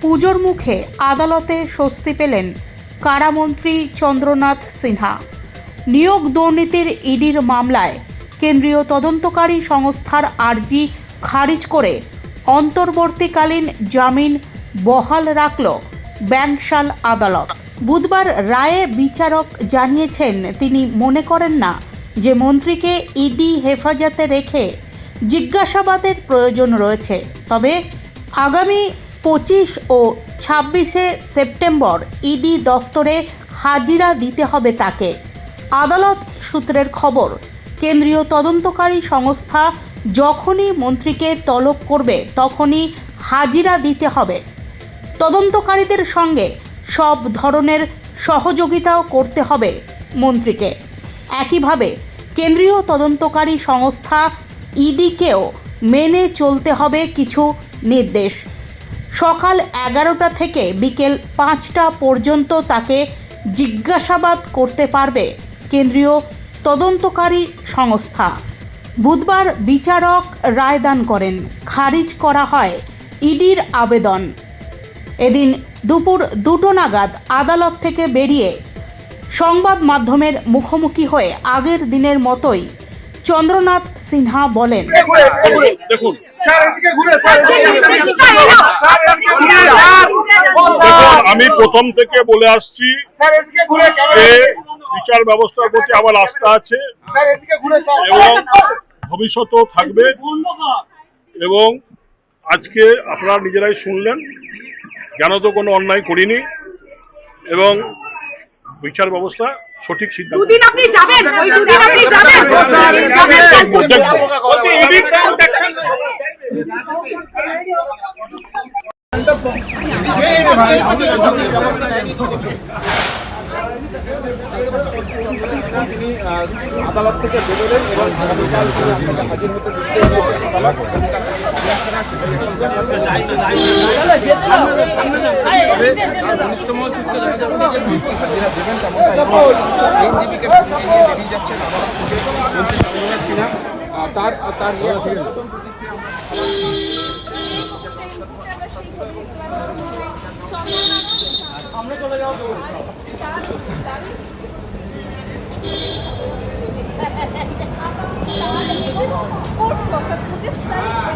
পুজোর মুখে আদালতে স্বস্তি পেলেন কারামন্ত্রী চন্দ্রনাথ সিনহা। নিয়োগ দুর্নীতির ইডির মামলায় কেন্দ্রীয় তদন্তকারী সংস্থার আর্জি খারিজ করে অন্তর্বর্তীকালীন জামিন বহাল রাখল ব্যাংশাল আদালত। বুধবার রায়ে বিচারক জানিয়েছেন, তিনি মনে করেন না যে মন্ত্রীকে ইডি হেফাজতে রেখে জিজ্ঞাসাবাদের প্রয়োজন রয়েছে। তবে আগামী পঁচিশ ও ছাব্বিশে সেপ্টেম্বর ইডি দফতরে হাজিরা দিতে হবে তাকে। আদালত সূত্রের খবর, কেন্দ্রীয় তদন্তকারী সংস্থা যখনই মন্ত্রীকে তলব করবে তখনই হাজিরা দিতে হবে। তদন্তকারীদের সঙ্গে সব ধরনের সহযোগিতাও করতে হবে মন্ত্রীকে। একইভাবে কেন্দ্রীয় তদন্তকারী সংস্থা ইডিকেও মেনে চলতে হবে কিছু নির্দেশ। সকাল এগারোটা থেকে বিকেল পাঁচটা পর্যন্ত তাকে জিজ্ঞাসাবাদ করতে পারবে কেন্দ্রীয় তদন্তকারী সংস্থা। বুধবার বিচারক রায়দান করেন, খারিজ করা হয় ইডির আবেদন। এদিন দুপুর দুটো নাগাদ আদালত থেকে বেরিয়ে সংবাদ মাধ্যমের মুখোমুখি হয়ে আগের দিনের মতোই চন্দ্রনাথ সিনহা বলেন। দেখুন আমি প্রথম থেকে বলে আসছি বিচার ব্যবস্থার প্রতি আমার আস্থা আছে এবং ভবিষ্যতেও থাকবে। এবং আজকে আপনারা নিজেরাই শুনলেন কেন তো কোনো অন্যায় করিনি এবং বিচার ব্যবস্থা সঠিক সিদ্ধান্ত আদালত থেকে বেরোলেন এবং আগামীকাল নির্দেশ দিয়েছেন আদালত হাজিরা দেবেন তেমনটা আইনজীবীকে